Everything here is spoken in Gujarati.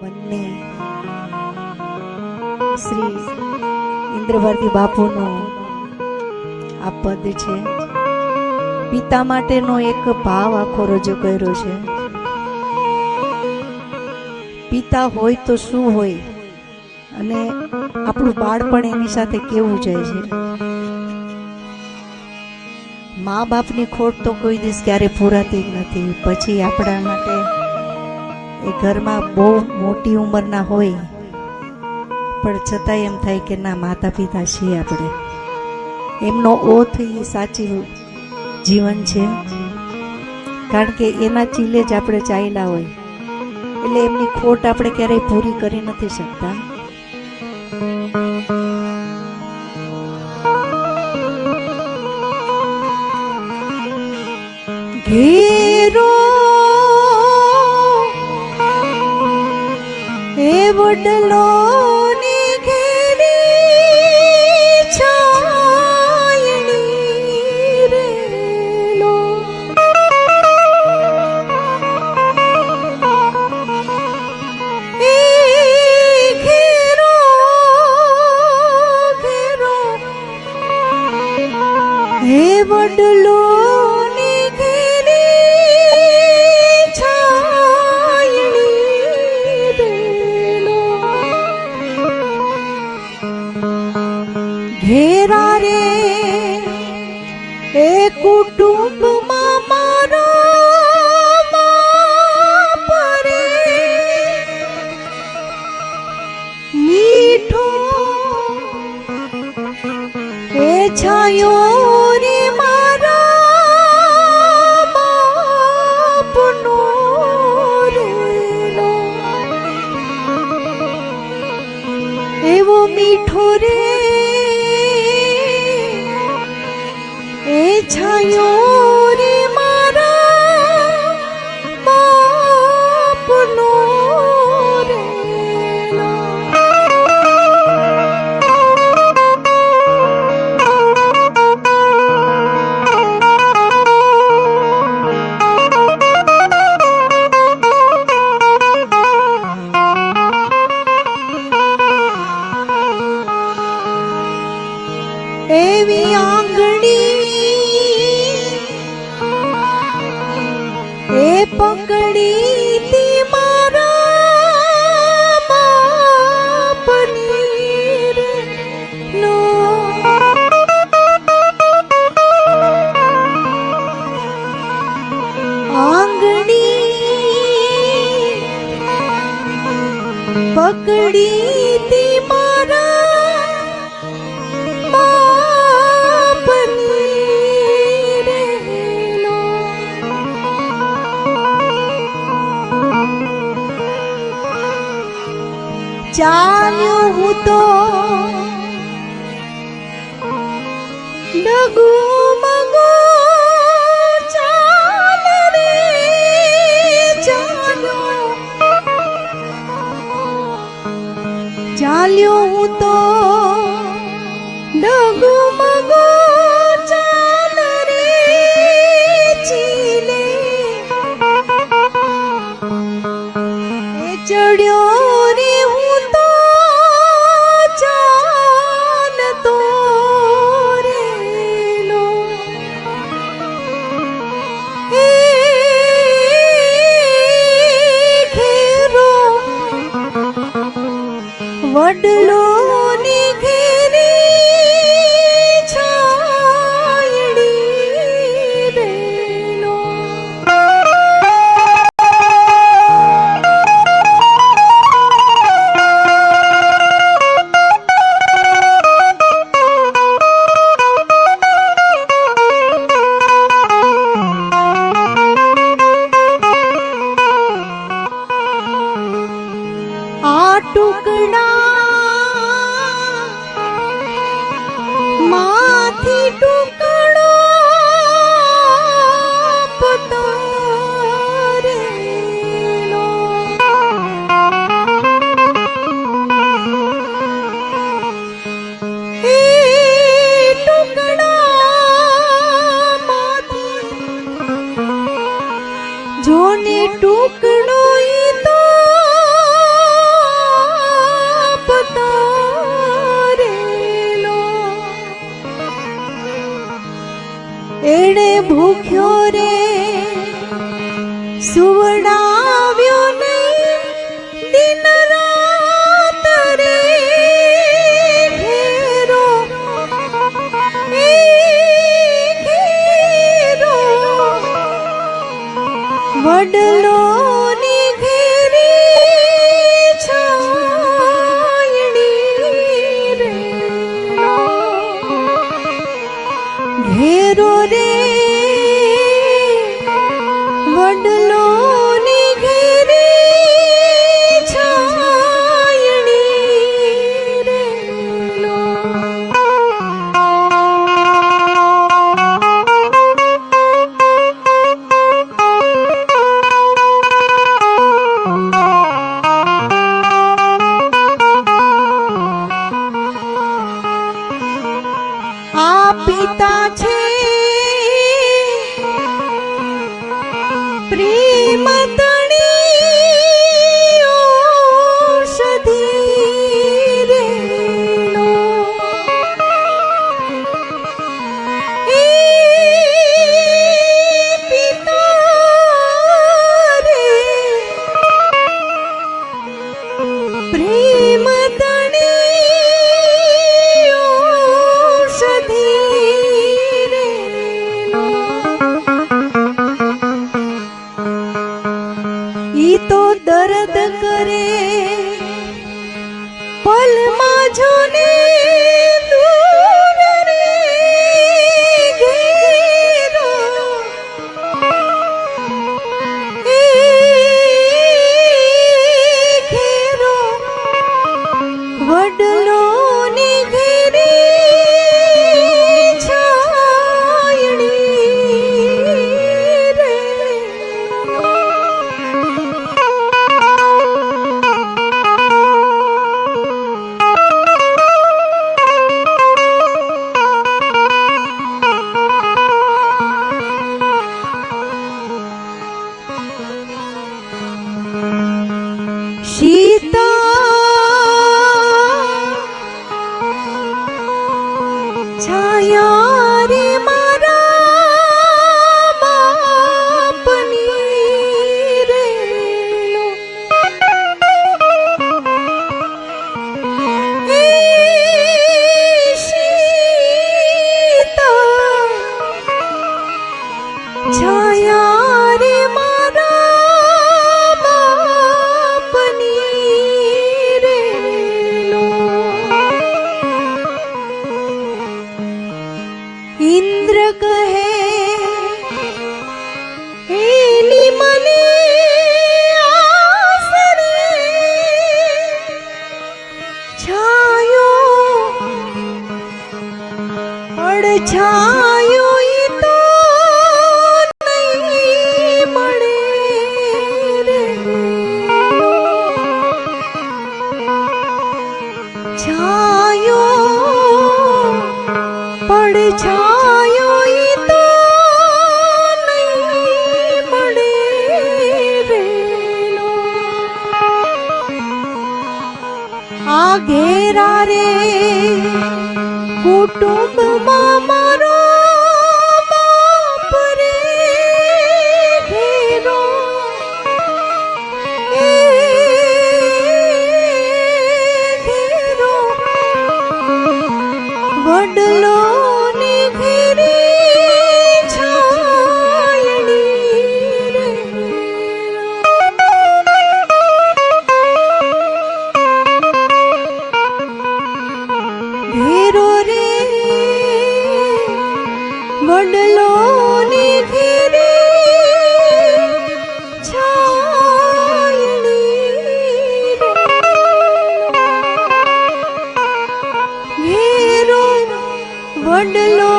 બંને શ્રી ઇન્દ્રભારતી બાપુનું આ પદ છે. પિતા માટેનો એક ભાવ આખો રજૂ કર્યો છે. પિતા હોય તો શું હોય? અને આપણું બાળપણ એની સાથે કેવું જાય છે? મા બાપની ખોટ તો કોઈ દિવસ ક્યારે પૂરાતી જ નથી. પછી આપણા માટે એ ઘરમાં બહુ મોટી ઉંમરના હોય, પણ છતાંય એમ થાય કે ના માતા પિતા છીએ આપણે. એમનો ઓથ એ સાચી જીવન છે. કારણ કે એના ચીલે જ આપણે ચાલ્યા હોય. એટલે એમની ખોટ આપણે ક્યારેય પૂરી કરી નથી શકતા. ઘેરો એ ઘેરા રે એ કુટુંબમાં મારા બાપ રે મીઠો એ છાયો એ ચડ્યો રે હું તો ચાલતો એ ઘેરો વડલો જોને ટુકડો ઈ તો એણે ભૂખ્યો રે প্রেমত বল মাঝনে છાયું તો નહીં મળે છાયો પડ છાયો તો નહીં મળે આ ઘેરા રે કુટુંબમાં பாடலோ